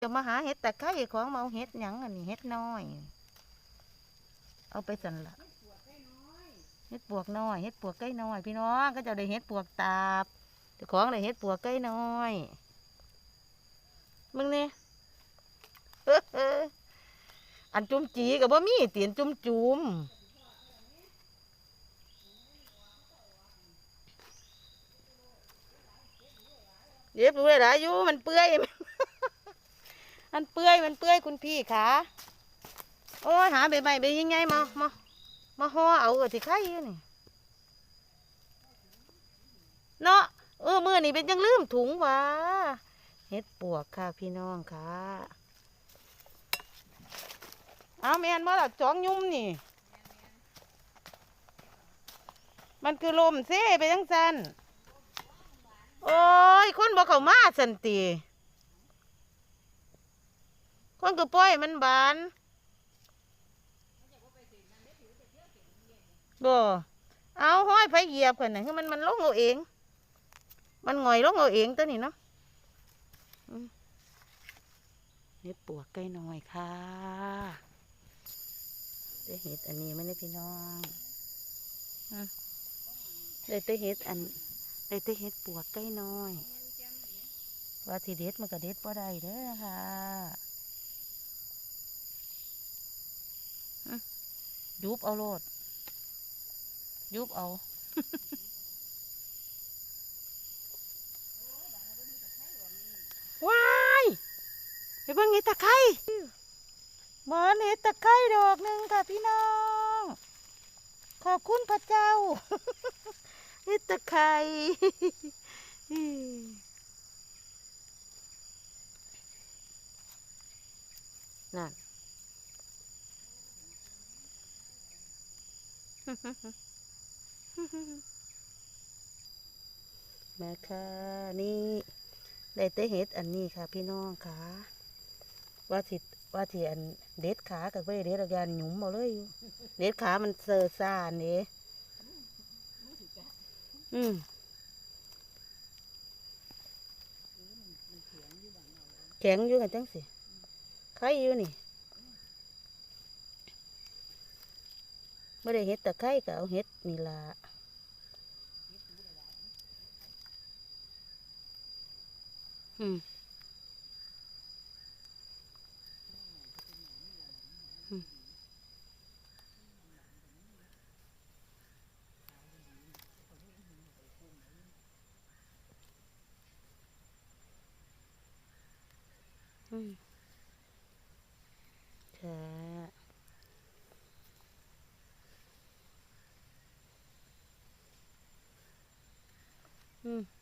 จะมาหาเห็ดแตะไคร้ของมาเอาเห็ดหยังอันนี้เห็ดน้อย เอาไปสันละเห็ดปวกน้อยเห็ดปวกใกล้น้อย พี่น้องก็จะได้เห็ดปวกตาบเจ้าของได้เห็ดปวกใกล้น้อยมึงเนี่ยอันจุ่มจีกับว่ามีเตียนจุ่มจุ่มเย็บดูเลยหลายอยู่มันเปื่อย มันเปื่อยมันเปื่อยคุณพี่ขาโอ้ยหาใบใบใบยังไงมามามาห่อเอากับที่ไข่อยู่นี่เนาะเออมือนี่เป็นยังลืมถุงวะเฮ็ดปวกค่ะพี่น้องค่ะเอาแมนมาละจ้องยุ่มนี่ มันคือลมเซ่ไปจังสันโอ้ย คนบอกเขามาสันติ คนก็ปล่อยมันบานบ่เอาห้อยไฟเหยียบกันนะคือมันมันลงเอาเอง มันหงอยลงเอาเองตัวนี้เนาะอืมเห็ดปวกใกล้หน่อยค่ะได้เห็ดอันนี้ไมเนี่ยพี่น้องอได้แต่เห็ดอันได้แต่เห็ดปวกใกล้หน้อย ว่าสิเด็ดมันก็เด็ดบ่ได้เด้อค่ะอื้อ ยุบเอาโลด ยุบเอา ว้ายไปเบิ่งเห็ดตะไคร้บอนเห็ดตะไคร้ดอกหนึ่งค่ะพี่น้อง ขอบคุณพระเจ้าเห็ดตะไคร้นั่น แม่ค่ะ นี่ได้แต่เห็ดอันนี้ค่ะ พี่น้องค่ะ ว่าสิว่าสิอันเด็ดขากับไม่ได้เด็ดเอายานหยุมเอาเลยอยู่เด็ดขามันเซอร์ซ่านี่อืมแข็งอยู่กันจังสิใครอยู่นี่ ไม่ได้เห็ดตะไคร้ก็เอาเห็ดนี่ละอืมอืมอืมค่ะ อืม